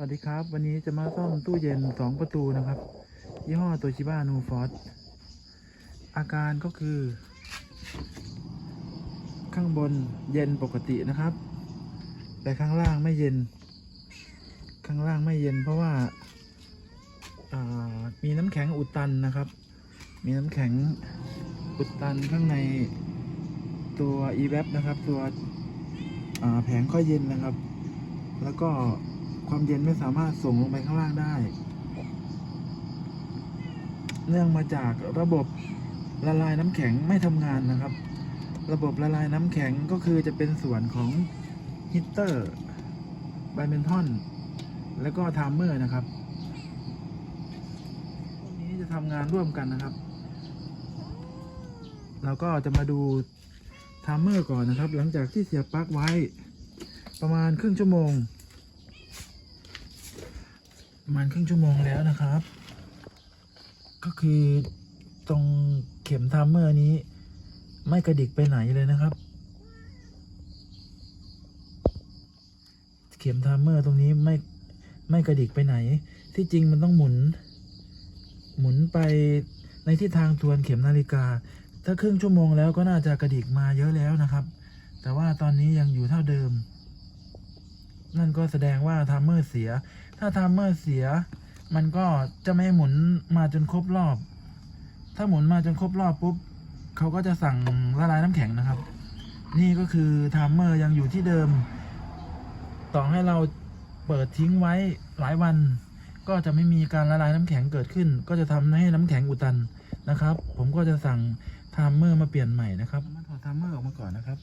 สวัสดีครับ วันนี้จะมาซ่อมตู้เย็นสองประตูนะครับ ยี่ห้อโตชิบ้านูฟอสอาการก็คือ ข้างบนเย็นปกตินะครับ แต่ข้างล่างไม่เย็น ข้างล่างไม่เย็นเพราะว่าามีน้ำแข็งอุดตันนะครับ มีน้ำแข็งอุดตันข้างในตัว e v a p นะครับ ตัวแผงข้อเย็นนะครับ แล้วก็ ความเย็นไม่สามารถส่งลงไปข้างล่างได้ เนื่องมาจากระบบละลายน้ำแข็งไม่ทำงานนะครับ ระบบละลายน้ำแข็งก็คือจะเป็นส่วนของฮีตเตอร์ไบเมนทอนแล้วก็ไทม์เมอร์นะครับพวกนี้จะทำงานร่วมกันนะครับ เราก็จะมาดูไทม์เมอร์ก่อนนะครับ หลังจากที่เสียบปลั๊กไว้ประมาณครึ่งชั่วโมง ประมาณครึ่งชั่วโมงแล้วนะครับ ก็คือตรงเข็มไทม์เมอร์นี้ ไม่กระดิกไปไหนเลยนะครับ เข็มไทม์เมอร์ตรงนี้ไม่ไม่กระดิกไปไหน ที่จริงมันต้องหมุน หมุนไปในทิศทางทวนเข็มนาฬิกา ถ้าครึ่งชั่วโมงแล้วก็น่าจะกระดิกมาเยอะแล้วนะครับ แต่ว่าตอนนี้ยังอยู่เท่าเดิม นั่นก็แสดงว่าไทม์เมอร์เสีย ถ้าไทม์เมอร์เสีย มันก็จะไม่หมุนมาจนครบรอบ ถ้าหมุนมาจนครบรอบปุ๊บเขาก็จะสั่งละลายน้ำแข็งนะครับ นี่ก็คือไทม์เมอร์ยังอยู่ที่เดิม ต่อให้เราเปิดทิ้งไว้หลายวัน ก็จะไม่มีการละลายน้ำแข็งเกิดขึ้น ก็จะทำให้น้ำแข็งอุดตันนะครับ ผมก็จะสั่งไทม์เมอร์มาเปลี่ยนใหม่นะครับมาถอดไทม์เมอร์ออกมาก่อนนะครับ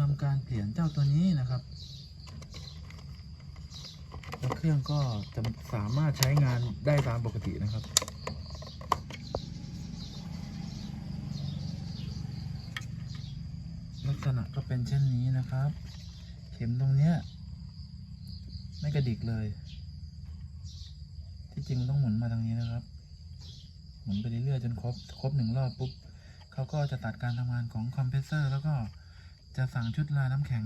เราจะทำการเปลี่ยนเจ้าตัวนี้นะครับแล้วเครื่องก็จะสามารถใช้งานได้ตามปกตินะครับลักษณะก็เป็นเช่นนี้นะครับ เข็มตรงเนี้ยไม่กระดิกเลย ที่จริงต้องหมุนมาทางนี้นะครับ หมุนไปเรื่อยๆจนครบครบหนึ่งรอบปุ๊บเขาก็จะตัดการทำงานของคอมเพรสเซอร์แล้วก็ จะสั่งชุดละลายน้ำแข็ง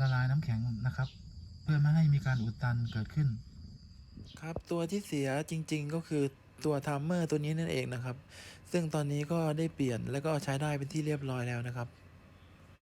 ละลายน้ำแข็งนะครับ เพื่อไม่ให้มีการอุดตันเกิดขึ้น ครับตัวที่เสียจริง ๆ ก็คือตัวทามเมอร์ตัวนี้นั่นเองนะครับ ซึ่งตอนนี้ก็ได้เปลี่ยนแล้วก็ใช้ได้เป็นที่เรียบร้อยแล้วนะครับ